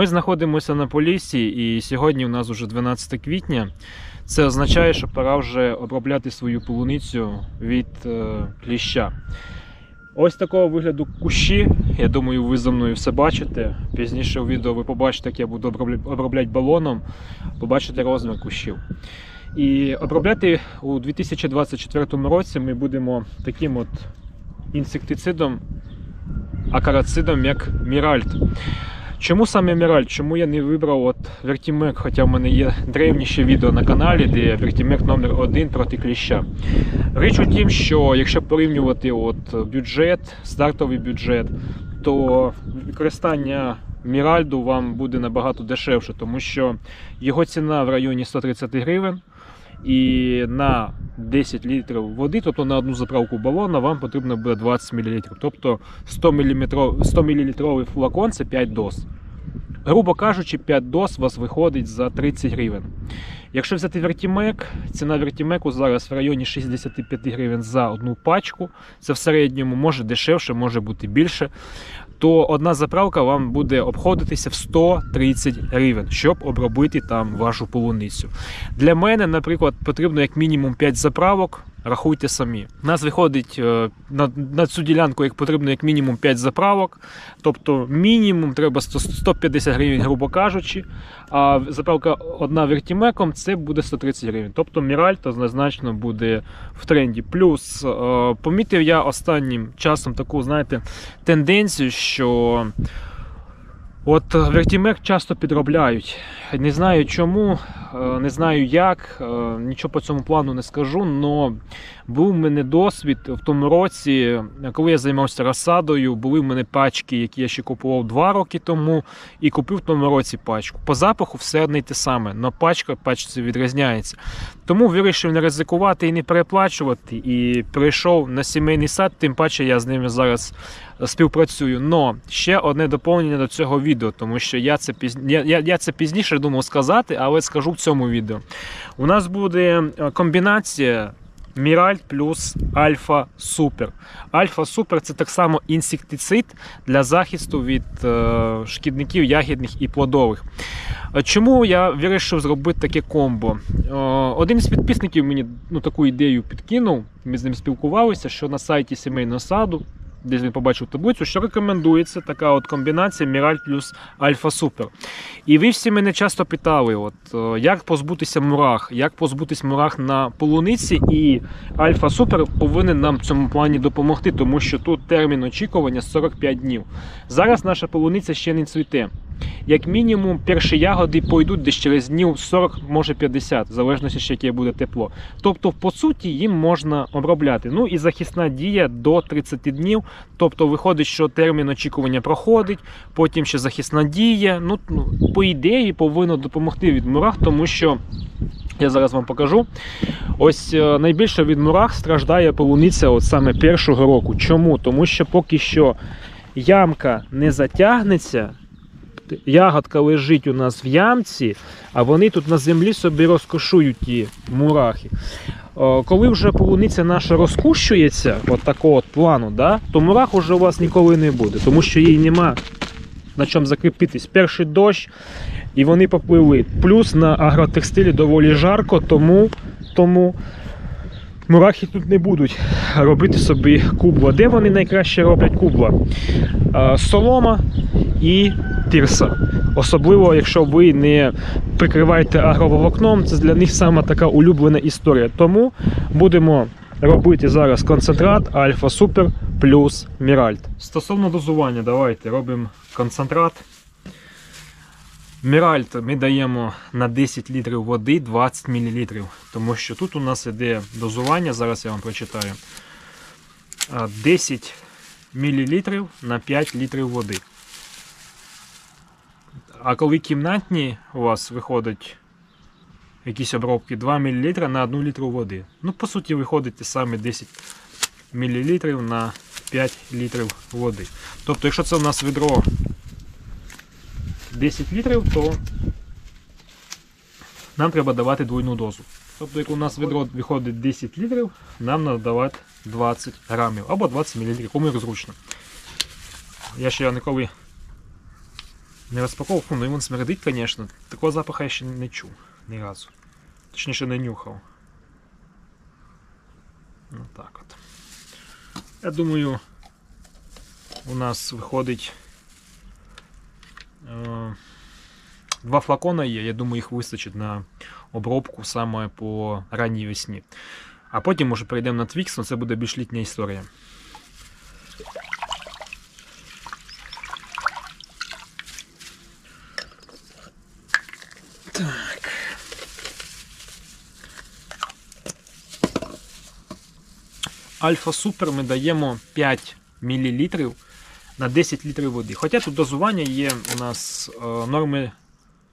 Ми знаходимося на Поліссі, і сьогодні у нас вже 12 квітня. Це означає, що пора вже обробляти свою полуницю від е, кліща. Ось такого вигляду кущі. Я думаю, ви за мною все бачите. Пізніше у відео ви побачите, як я буду обробляти балоном, побачите розмір кущів. І обробляти у 2024 році ми будемо таким от інсектицидом, акарацидом, як Міральт. Чому саме Міральт? Чому я не вибрав от Вертімек, хоча в мене є древніше відео на каналі, де Вертімек номер 1 проти кліща. Річ у тім, що якщо порівнювати от бюджет, стартовий бюджет, то використання Міральду вам буде набагато дешевше, тому що його ціна в районі 130 гривень. І на 10 літрів води, тобто на одну заправку балона, вам потрібно буде 20 мл. Тобто 100 мл, 100 мл флакон це 5 доз. Грубо кажучи, 5 доз у вас виходить за 30 гривень. Якщо взяти вертімек, ціна вертімеку зараз в районі 65 гривень за одну пачку. Це в середньому може дешевше, може бути більше. То одна заправка вам буде обходитися в 130 гривень, щоб обробити там вашу полуницю. Для мене, наприклад, потрібно як мінімум 5 заправок. Рахуйте самі. У нас виходить е, на, на цю ділянку як потрібно як мінімум 5 заправок. Тобто мінімум треба 100, 150 гривень, грубо кажучи. А заправка одна вертімеком це буде 130 гривень. Тобто Міральто однозначно буде в тренді. Плюс е, помітив я останнім часом таку, знаєте, тенденцію, що от вертімек часто підробляють. Не знаю чому, е, не знаю як, е, нічого по цьому плану не скажу, але був у мене досвід в тому році, коли я займався розсадою, були в мене пачки, які я ще купував два роки тому, і купив в тому році пачку. По запаху все одне й те саме, але пачка пачці відрізняється. Тому вирішив не ризикувати і не переплачувати. І прийшов на сімейний сад, тим паче я з ними зараз співпрацюю. Но ще одне доповнення до цього відео, тому що я це піз... я, я, я це пізніше думав сказати, але скажу в цьому відео. У нас буде е, комбінація. Міральт плюс Альфа Супер. Альфа Супер це так само інсектицид для захисту від е, шкідників ягідних і плодових. Чому я вирішив зробити таке комбо? Е, Один з підписників мені ну, таку ідею підкинув. Ми з ним спілкувалися, що на сайті сімейного саду, десь він побачив таблицю, що рекомендується така от комбінація Міраль плюс Альфа Супер. І ви всі мене часто питали, от, е, як позбутися мурах, як позбутися мурах на полуниці, і Альфа Супер повинен нам в цьому плані допомогти, тому що тут термін очікування 45 днів. Зараз наша полуниця ще не цвіте. Як мінімум, перші ягоди пойдуть десь через днів 40, може 50, в залежності, ще яке буде тепло. Тобто, по суті, їм можна обробляти. Ну і захисна дія до 30 днів. Тобто, виходить, що термін очікування проходить, потім ще захисна дія. Ну, ну по ідеї, повинно допомогти від мурах, тому що. Я зараз вам покажу. Ось е, найбільше від мурах страждає полуниця от саме першого року. Чому? Тому що поки що ямка не затягнеться, ягодка лежить у нас в ямці, а вони тут на землі собі розкошують ті мурахи. Коли вже полуниця наша розкущується, от такого от плану, да, то мурах уже у вас ніколи не буде, тому що їй нема на чому закріпитись. Перший дощ, і вони попливли. Плюс на агротекстилі доволі жарко, тому, тому мурахи тут не будуть робити собі кубла. Де вони найкраще роблять кубла? Е, Солома і тирса. Особливо, якщо ви не прикриваєте агроволокном, це для них саме така улюблена історія. Тому будемо робити зараз концентрат Альфа Супер плюс Міральт. Стосовно дозування, давайте робимо концентрат. Міральт ми даємо на 10 літрів води 20 мл. Тому що тут у нас іде дозування, зараз я вам прочитаю. 10 мл на 5 літрів води. А коли кімнатні у вас виходять якісь обробки 2 мл на 1 літру води. Ну, по суті, виходить ті самі 10 мл на 5 літрів води. Тобто, якщо це у нас відро 10 літрів, то нам треба давати двойну дозу. Тобто, як у нас відро виходить 10 літрів, нам треба давати 20 грамів або 20 мл, кому як зручно. Я ще ніколи Не розпаковував, ну і він смердить, звісно. Такого запаху я ще не чув ні разу. Точніше не нюхав. Ну так от. Я думаю, у нас виходить. Е, два флакона є, я думаю, їх вистачить на обробку саме по ранній весні. А потім, може, перейдемо на Twix, але це буде більш літня історія. Так. Альфа Супер ми даємо 5 мл на 10 літрів води. Хоча тут дозування є у нас е, норми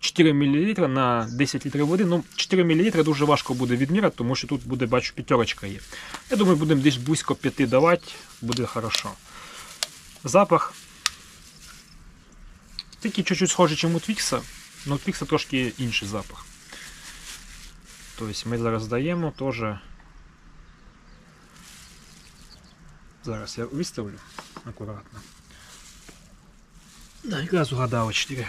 4 мл на 10 літрів води. Ну, 4 мл дуже важко буде відміряти, тому що тут буде, бачу, п'ятерочка є. Я думаю, будемо десь близько 5 давати, буде хорошо. Запах. Такий чуть-чуть схожий, ніж у Твікса, але у Твікса трошки інший запах. Тобто ми зараз даємо теж. Зараз я виставлю акуратно. Да, якраз угадав 4.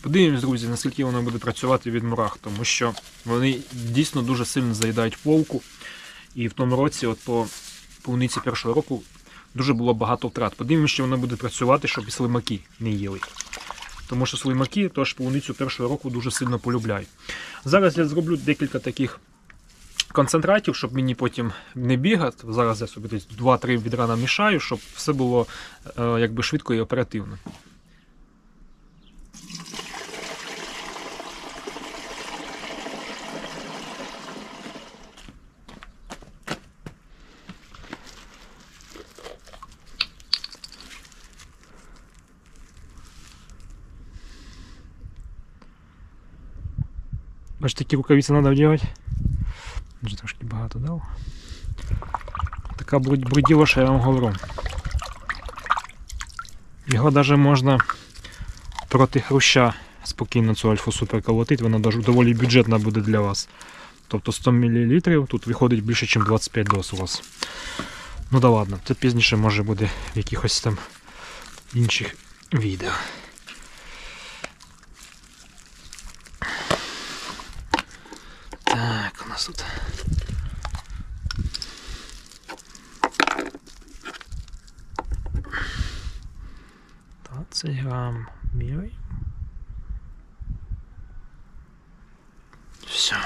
Подивимось, друзі, наскільки воно буде працювати від мурах, тому що вони дійсно дуже сильно заїдають полку. І в тому році, от по полуниці першого року, дуже було багато втрат. Подивимося, що воно буде працювати, щоб і слимаки не їли. Тому що слимаки теж полуницю першого року дуже сильно полюбляють. Зараз я зроблю декілька таких концентратів, щоб мені потім не бігати. Зараз я собі десь 2-3 відра намішаю, щоб все було е, якби швидко і оперативно. Бачите, такі рукавиці треба вдягати. Така бруділа, що я вам говорю. Його навіть можна проти хруща спокійно цю альфу супер колотити, вона навіть доволі бюджетна буде для вас. Тобто 100 мл тут виходить більше, ніж 25 доз у вас. Ну да ладно, це пізніше може буде в якихось там інших відео. Так, у нас тут. 20 грам міряємо. Все.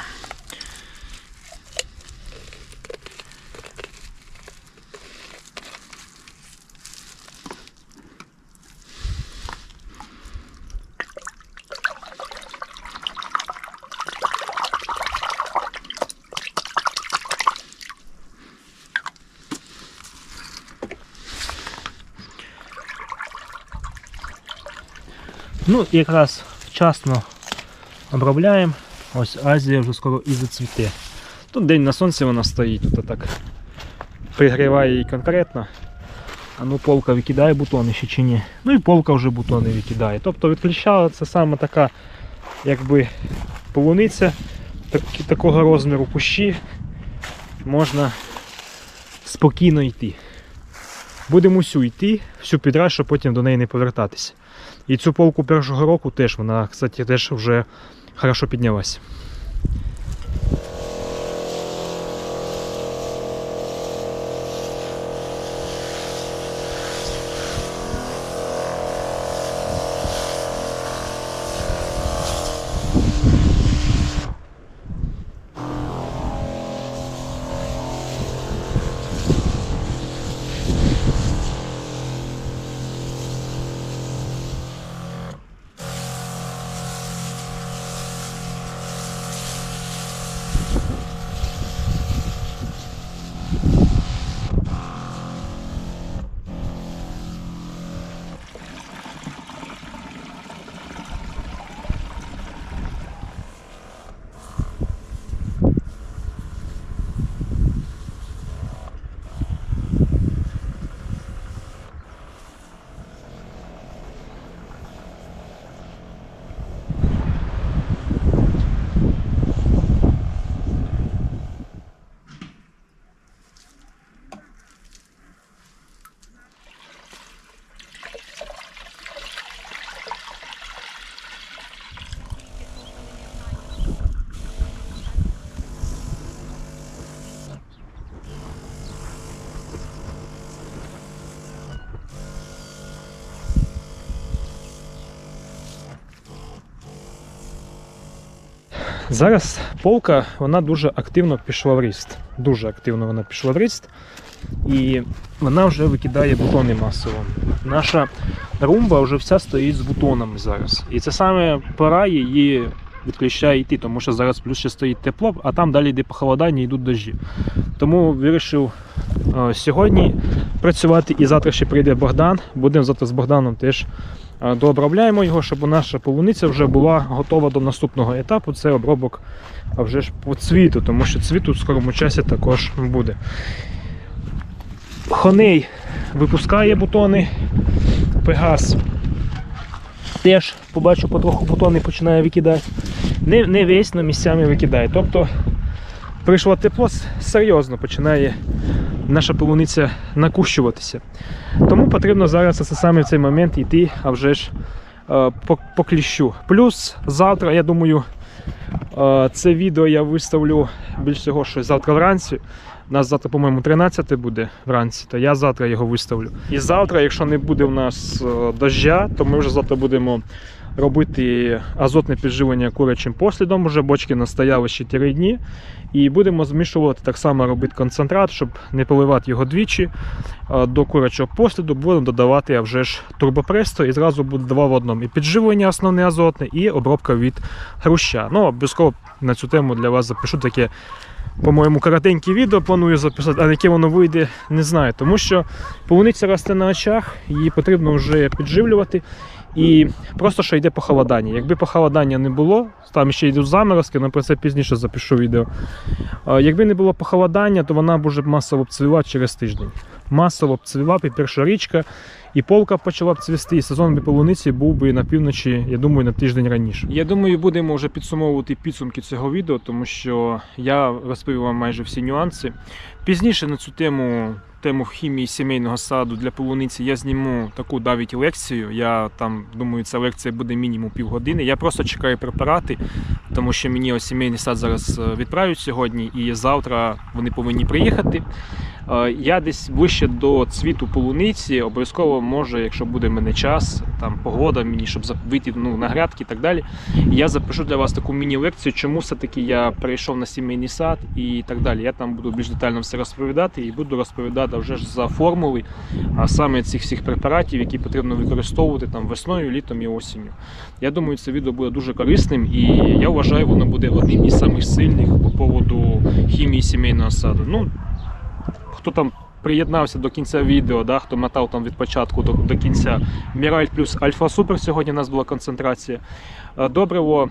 Ну, якраз вчасно обробляємо. Ось Азія вже скоро і зацвіте. Тут день на сонці вона стоїть, тут так пригріває її конкретно. А ну полка викидає бутони ще чи ні. Ну і полка вже бутони викидає. Тобто відключала це саме така якби полуниця так, такого розміру кущі можна спокійно йти. Будемо всю йти, всю підряд, щоб потім до неї не повертатися. І цю полку першого року теж вона, кстати, теж вже хорошо піднялась. Зараз полка вона дуже активно пішла в ріст. Дуже активно вона пішла в ріст. І вона вже викидає бутони масово. Наша румба вже вся стоїть з бутонами зараз. І це саме пора її від кліща йти, тому що зараз плюс ще стоїть тепло, а там далі йде похолодання, йдуть дощі. Тому вирішив е, сьогодні працювати і завтра ще прийде Богдан. Будемо завтра з Богданом теж дообробляємо його, щоб наша полуниця вже була готова до наступного етапу. Це обробок а вже ж по цвіту, тому що цвіт у скорому часі також буде. Хоней випускає бутони. Пегас теж побачу потроху бутони починає викидати. Не, не весь, але місцями викидає. Тобто прийшло тепло, серйозно починає наша полуниця накущуватися. Тому потрібно зараз це саме в цей момент йти, а вже ж е, по, по кліщу. Плюс завтра, я думаю, е, це відео я виставлю більш всього, що завтра вранці. У нас завтра, по-моєму, 13 буде вранці, то я завтра його виставлю. І завтра, якщо не буде в нас е, дождя, то ми вже завтра будемо робити азотне підживлення курячим послідом. Уже бочки настояли ще 3 дні. І будемо змішувати так само робити концентрат, щоб не поливати його двічі. Е, До курячого посліду будемо додавати вже ж турбопресто і зразу буде два в одному. І підживлення основне азотне, і обробка від хруща. Ну, обов'язково на цю тему для вас запишу таке по-моєму, коротеньке відео планую записати, а яке воно вийде, не знаю. Тому що полуниця росте на очах, її потрібно вже підживлювати. І просто що йде похолодання. Якби похолодання не було, там ще йдуть заморозки, але про це пізніше запишу відео. Якби не було похолодання, то вона б уже масово б через тиждень. Масово б цвіла б перша річка, і полка почала б цвісти, і сезон би полуниці був би на півночі, я думаю, на тиждень раніше. Я думаю, будемо вже підсумовувати підсумки цього відео, тому що я розповів вам майже всі нюанси. Пізніше на цю тему, тему хімії сімейного саду для полуниці, я зніму таку навіть лекцію. Я там думаю, ця лекція буде мінімум півгодини. Я просто чекаю препарати, тому що мені ось сімейний сад зараз е, відправлять сьогодні, і завтра вони повинні приїхати. Е, Я десь ближче до цвіту полуниці, обов'язково може, якщо буде в мене час, там погода мені, щоб вийти ну, на грядки і так далі. Я запишу для вас таку міні-лекцію, чому все-таки я перейшов на сімейний сад і так далі. Я там буду більш детально все розповідати і буду розповідати вже ж за формули, а саме цих всіх препаратів, які потрібно використовувати там весною, літом і осінню. Я думаю, це відео буде дуже корисним і я вважаю, воно буде одним із самих сильних по поводу хімії сімейного саду. Ну, хто там приєднався до кінця відео, да, хто мотав там від початку до, до кінця. Міраль плюс Альфа Супер сьогодні у нас була концентрація. Е, Добриво,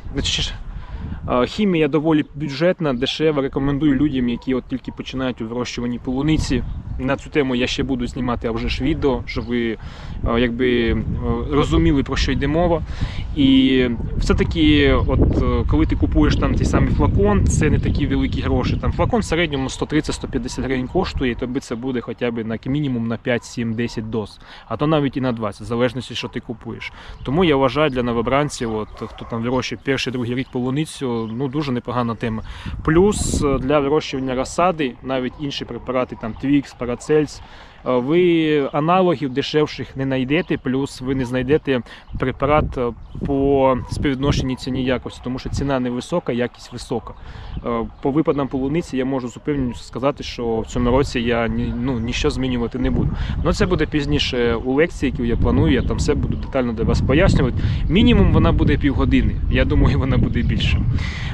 е, хімія доволі бюджетна, дешева. Рекомендую людям, які от тільки починають у вирощуванні полуниці. На цю тему я ще буду знімати а вже ж відео, щоб ви е, якби е, розуміли про що йде мова. І все-таки, от е, коли ти купуєш там той самий флакон, це не такі великі гроші. Там флакон в середньому 130-150 гривень коштує, і тобі це буде хоча б на мінімум на 5, 7, 10 доз, а то навіть і на 20, в залежності, що ти купуєш. Тому я вважаю для новобранців, от хто там вирощує перший другий рік полуницю, ну дуже непогана тема. Плюс для вирощування розсади, навіть інші препарати, там Twix, Paracels, е, ви аналогів дешевших не знайдете, плюс ви не знайдете препарат е, по співвідношенні ціні якості, тому що ціна невисока, якість висока. Е, По випадам полуниці я можу з упевненістю сказати, що в цьому році я ну, ніщо змінювати не буду. Ну це буде пізніше у лекції, яку я планую, я там все буду детально для вас пояснювати. Мінімум вона буде півгодини. Я думаю, вона буде більше.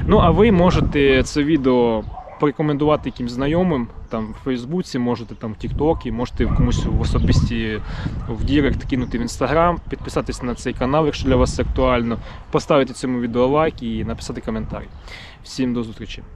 Ну а ви можете це відео порекомендувати якимсь знайомим там в Фейсбуці, можете там в Тіктокі, можете комусь в особисті в Дірект кинути в Інстаграм, підписатись на цей канал, якщо для вас актуально, поставити цьому відео лайк і написати коментар. Всім до зустрічі!